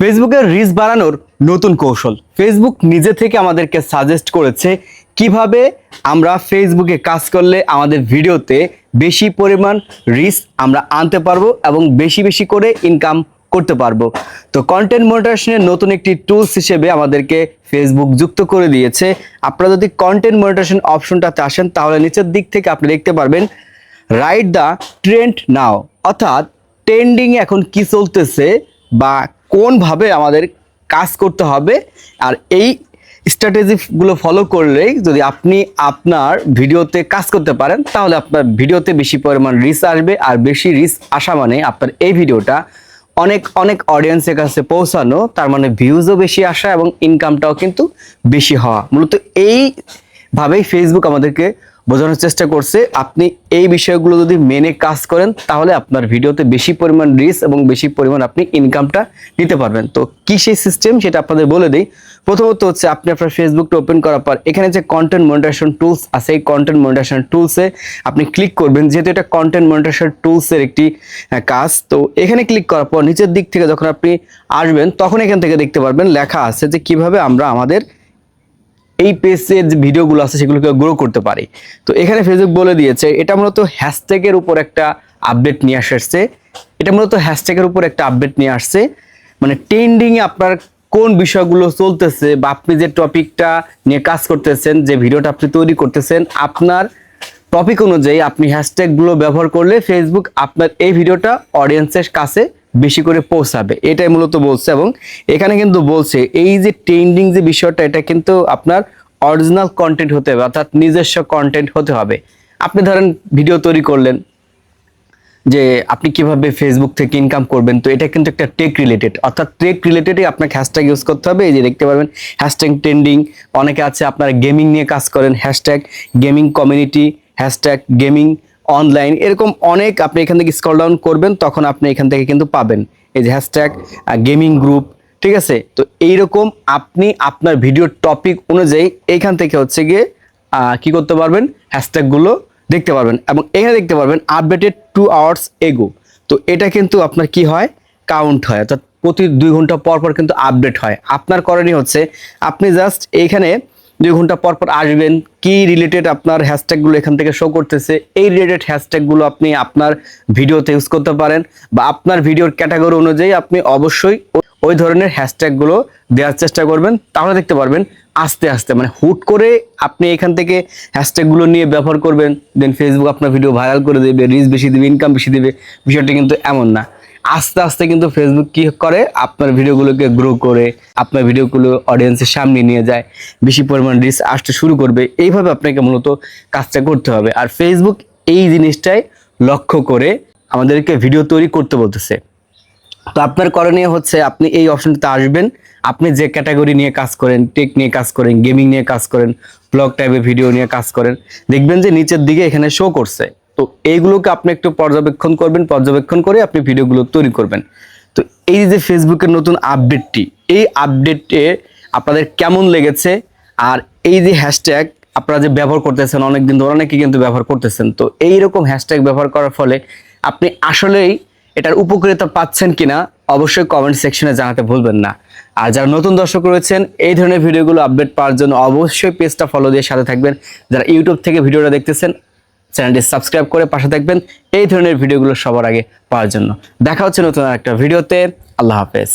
ফেসবুকের রিচ বাড়ানোর নতুন কৌশল। ফেসবুক নিজে থেকে আমাদেরকে সাজেস্ট করেছে কীভাবে আমরা ফেসবুকে কাজ করলে আমাদের ভিডিওতে বেশি পরিমাণ রিচ আমরা আনতে পারব এবং বেশি বেশি করে ইনকাম করতে পারব। তো কন্টেন্ট মনিটারেশনের নতুন একটি টুলস হিসেবে আমাদেরকে ফেসবুক যুক্ত করে দিয়েছে। আপনারা যদি কন্টেন্ট মনিটারেশন অপশনটাতে আসেন, তাহলে নিচের দিক থেকে আপনি দেখতে পারবেন রাইট দ্য ট্রেন্ড নাও অর্থাৎ ট্রেন্ডিং এখন কি চলতেছে বা কোনভাবে আমাদের কাজ করতে হবে আর এই স্ট্র্যাটেজিগুলো ফলো করলেই যদি আপনি আপনার ভিডিওতে কাজ করতে পারেন, তাহলে আপনার ভিডিওতে বেশি পরিমাণ রিচ আসবে আর বেশি রিচ আসা মানে আপনার এই ভিডিওটা অনেক অনেক অডিয়েন্সের কাছে পৌঁছানো, তার মানে ভিউজও বেশি আসা এবং ইনকামটাও কিন্তু বেশি হওয়া। মূলত এইভাবেই ফেসবুক আমাদেরকে বোঝানোর চেষ্টা করছে, আপনি এই বিষয়গুলো যদি মেনে কাজ করেন, তাহলে আপনার ভিডিওতে বেশি পরিমাণ রিচ এবং বেশি পরিমাণ আপনি ইনকামটা নিতে পারবেন। তো কি সেই সিস্টেম সেটা আপনাদের বলে দিই। প্রথমত হচ্ছে, আপনি আপনার ফেসবুকটা ওপেন করার পর, এখানে যে কন্টেন্ট মনিটারেশন টুলস আছে, এই কন্টেন্ট মনিটারেশন টুলসে আপনি ক্লিক করবেন, যেহেতু এটা কন্টেন্ট মনিটারেশন টুলসের একটি কাজ। তো এখানে ক্লিক করার পর, নিচের দিক থেকে যখন আপনি আসবেন, তখন এখান থেকে দেখতে পারবেন, লেখা আছে যে কীভাবে আমরা আমাদের এই পেজের যে ভিডিওগুলো আছে, সেগুলোকে গ্রো করতে পারি। তো এখানে ফেসবুক বলে দিয়েছে, এটা মূলত হ্যাশট্যাগের উপর একটা আপডেট নিয়ে আসছে। এটা মূলত হ্যাশট্যাগের উপর একটা আপডেট নিয়ে আসছে। মানে ট্রেন্ডিংয়ে আপনার কোন বিষয়গুলো চলতেছে বা আপনি যে টপিকটা নিয়ে কাজ করতেছেন, যে ভিডিওটা আপনি তৈরি করতেছেন, আপনার টপিক অনুযায়ী আপনি হ্যাশট্যাগুলো ব্যবহার করলে ফেসবুক আপনার এই ভিডিওটা অডিয়েন্সের কাছে বেশি করে পৌঁছাবে। এটাই মূলত বলছে এবং এখানে কিন্তু বলছে, এই যে ট্রেন্ডিং যে বিষয়টা, এটা কিন্তু আপনার অরিজিনাল কন্টেন্ট হতে হবে, অর্থাৎ নিজস্ব কন্টেন্ট হতে হবে। আপনি ধরেন ভিডিও তৈরি করলেন যে আপনি কীভাবে ফেসবুক থেকে ইনকাম করবেন, তো এটা কিন্তু একটা টেক রিলেটেড অর্থাৎ টেক রিলেটেডই আপনাকে হ্যাশট্যাগ ইউজ করতে হবে। এই যে দেখতে পারবেন হ্যাশট্যাগ ট্রেন্ডিং অনেকে আছে আপনারা গেমিং নিয়ে কাজ করেন hashtag gaming community hashtag gaming online এরকম অনেক আপনি এখান থেকে স্কল ডাউন করবেন, তখন আপনি এখান থেকে কিন্তু পাবেন। এই যে হ্যাশট্যাগ গেমিং গ্রুপ ঠিক আছে? তো এইরকম আপনি আপনার ভিডিওর টপিক অনুযায়ী এইখান থেকে হচ্ছে গিয়ে কি করতে পারবেন? হ্যাশট্যাগুলো দেখতে পারবেন এবং এখানে দেখতে পারবেন আপডেটেড টু আওয়ার্স এগো তো এটা কিন্তু আপনার কি হয়? কাউন্ট হয়। অর্থাৎ প্রতি দুই ঘণ্টা পর পর কিন্তু আপডেট হয়। আপনার করণীয় হচ্ছে, আপনি জাস্ট এইখানে দুই ঘণ্টা পর পর আসবেন, কি রিলেটেড আপনার হ্যাশট্যাগুলো এখান থেকে শো করতেছে, এই রিলেটেড হ্যাশট্যাগুলো আপনি আপনার ভিডিওতে ইউজ করতে পারেন বা আপনার ভিডিওর ক্যাটাগরি অনুযায়ী আপনি অবশ্যই ওই ধরনের হ্যাশট্যাগুলো দেওয়ার চেষ্টা করবেন। তাহলে দেখতে পারবেন আস্তে আস্তে মানে হুট করে আপনি এখান থেকে হ্যাশট্যাগুলো নিয়ে ব্যবহার করবেন দেন ফেসবুক আপনার ভিডিও ভাইরাল করে দেবে রিচ বেশি দেবে ইনকাম বেশি দেবে, বিষয়টা কিন্তু এমন না। আস্তে আস্তে কিন্তু ফেসবুক কি করে? আপনার ভিডিওগুলোকে গ্রো করে, আপনার ভিডিওগুলো অডিয়েন্সের সামনে নিয়ে যায়, বেশি পরিমাণ রিচ আসতে শুরু করবে। এইভাবে আপনাকে মূলত কাজটা করতে হবে। আর ফেসবুক এই জিনিসটাই লক্ষ্য করে আমাদেরকে ভিডিও তৈরি করতে বলতেছে। তো আপনার করণীয় হচ্ছে আপনি এই অপশনটাতে আসবেন। আপনি যে ক্যাটাগরি নিয়ে কাজ করেন টেক নিয়ে কাজ করেন গেমিং নিয়ে কাজ করেন ব্লগ টাইপের ভিডিও নিয়ে কাজ করেন, দেখবেন যে নিচের দিকে এখানে শো করছে। তো এইগুলোকে আপনি একটু পর্যবেক্ষণ করবেন, পর্যবেক্ষণ করে আপনি ভিডিওগুলো তৈরি করবেন। তো এই যে ফেসবুকের নতুন আপডেটটি, এই আপডেটে আপনাদের কেমন লেগেছে? আর এই যে হ্যাশট্যাগ আপনারা যে ব্যবহার করতেছেন, অনেকদিন ধরে অনেকে কিন্তু ব্যবহার করতেছেন, তো এইরকম হ্যাশট্যাগ ব্যবহার করার ফলে আপনি আসলেই এটার উপকারিতা পাচ্ছেন কিনা অবশ্যই কমেন্ট সেকশনে জানাতে ভুলবেন না। আর যারা নতুন দর্শক রয়েছেন, এই ধরনের ভিডিওগুলো আপডেট পাওয়ার জন্য অবশ্যই পেজটা ফলো দিয়ে সাথে থাকবেন। যারা ইউটিউব থেকে ভিডিওটা দেখতেছেন চ্যানেলটি সাবস্ক্রাইব করে পাশে থাকবেন। এই ধরনের ভিডিওগুলো সবার আগে পাওয়ার জন্য। দেখা হচ্ছে নতুন একটা ভিডিওতে। আল্লাহ হাফেজ।